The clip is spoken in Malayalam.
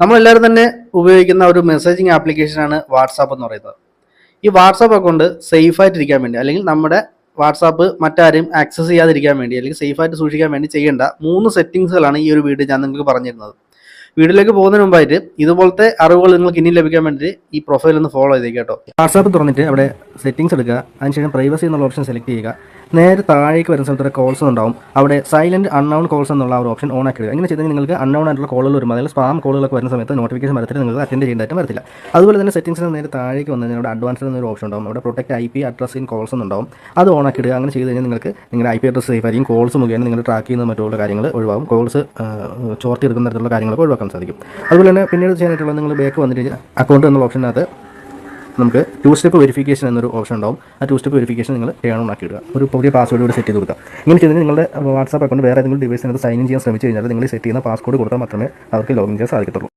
നമ്മളെല്ലാവരും തന്നെ ഉപയോഗിക്കുന്ന ഒരു മെസ്സേജിങ് ആപ്ലിക്കേഷനാണ് വാട്സാപ്പ് എന്ന് പറയുന്നത്. ഈ വാട്സാപ്പ് അക്കൗണ്ട് സേഫ് ആയിട്ടിരിക്കാൻ വേണ്ടി അല്ലെങ്കിൽ നമ്മുടെ വാട്സാപ്പ് മറ്റാരും ആക്സസ് ചെയ്യാതിരിക്കാൻ വേണ്ടി അല്ലെങ്കിൽ സേഫ് ആയിട്ട് സൂക്ഷിക്കാൻ വേണ്ടി ചെയ്യേണ്ട മൂന്ന് സെറ്റിങ്സുകളാണ് ഈ ഒരു വീഡിയോ ഞാൻ നിങ്ങൾക്ക് പറഞ്ഞിരുന്നത്. വീഡിയോയിലേക്ക് പോകുന്നതിന് മുമ്പായിട്ട് ഇതുപോലത്തെ അറിവുകൾ നിങ്ങൾക്ക് ഇനി ലഭിക്കാൻ വേണ്ടി ഈ പ്രൊഫൈൽ ഒന്ന് ഫോളോ ചെയ്തേക്ക് കേട്ടോ. വാട്സാപ്പ് തുറന്നിട്ട് അവിടെ സെറ്റിംഗ്സ് എടുക്കുക. അതിനുശേഷം പ്രൈവസി എന്നുള്ള ഓപ്ഷൻ സെലക്ട് ചെയ്യുക. നേരെ താഴേക്ക് വരുന്ന സ്ഥലത്ത് കോൾസ് ഉണ്ടാവും. അവിടെ സൈലന്റ് അൺനൗൺ കോൾസ് എന്നുള്ള ഒരു ഓപ്ഷൻ ഓൺ ആക്കി ഇടുക ഇങ്ങനെ ചെയ്തെങ്കിൽ നിങ്ങൾക്ക് അൺനൗൺ ആയിട്ടുള്ള കോളുകൾ വരുമ്പോൾ അതായത് സ്പാം കോളുകളൊക്കെ വരുന്ന സമയത്ത് നോട്ടിഫിക്കേഷൻ വരത്തില്ല. നിങ്ങൾക്ക് അറ്റൻഡ് ചെയ്യേണ്ടതായിട്ടും വരത്തില്ല. അതുപോലെ തന്നെ സെറ്റിംഗ്സിന് നേരെ താഴേക്ക് വന്നതിന് അവിടെ അഡ്വാൻസ് എന്നൊരു ഓപ്ഷൻ ഉണ്ടാവും. അവിടെ protect I P address in calls എന്നുണ്ടാവും. അത് ഓൺ ആക്കി ഇടുക അങ്ങനെ ചെയ്ത് കഴിഞ്ഞാൽ നിങ്ങൾക്ക് നിങ്ങളുടെ ഐ പി അഡ്രസ് സേഫ് ആയിരിക്കും. കോൾസ് മുഖേന നിങ്ങൾ ട്രാക്ക് ചെയ്യുന്ന മറ്റുള്ള കാര്യങ്ങൾ ഒഴിവാകും. കോൾസ് ചോർത്തി എടുക്കുന്ന തരത്തിലുള്ള കാര്യങ്ങളൊക്കെ ഒഴിവാക്കാൻ സാധിക്കും. അതുപോലെ തന്നെ പിന്നീട് ചെയ്യാനായിട്ടുള്ള നിങ്ങൾ ബാക്ക് വന്നിട്ട് അക്കൗണ്ട് എന്നുള്ള ഓപ്ഷനകത്ത് നമുക്ക് ടു സ്റ്റെപ്പ് വെരിഫിക്കേഷൻ എന്നൊരു ഓപ്ഷൻ ഉണ്ടാവും. ആ ടു സ്റ്റെപ്പ് വെരിഫിക്കേഷൻ നിങ്ങൾ ഉണ്ടാക്കി ആക്കി ഇടുക ഒരു പുതിയ പാസ്വേഡ് കൂടി സെറ്റ് ചെയ്ത് കൊടുക്കുക. ഇങ്ങനെ ചെയ്തെങ്കിൽ നിങ്ങളുടെ വാട്സാപ്പ് അക്കൗണ്ട് വേറെ ഏതെങ്കിലും ഡിവൈസിനകത്ത് സൈൻ ഇൻ ചെയ്യാൻ ശ്രമിച്ചു കഴിഞ്ഞാൽ നിങ്ങൾ സെറ്റ് ചെയ്യുന്ന പാസ്വേഡ് കൊടുത്താൽ മാത്രമേ അവർക്ക് ലോഗിൻ ചെയ്യാൻ സാധിക്കത്തുള്ളൂ.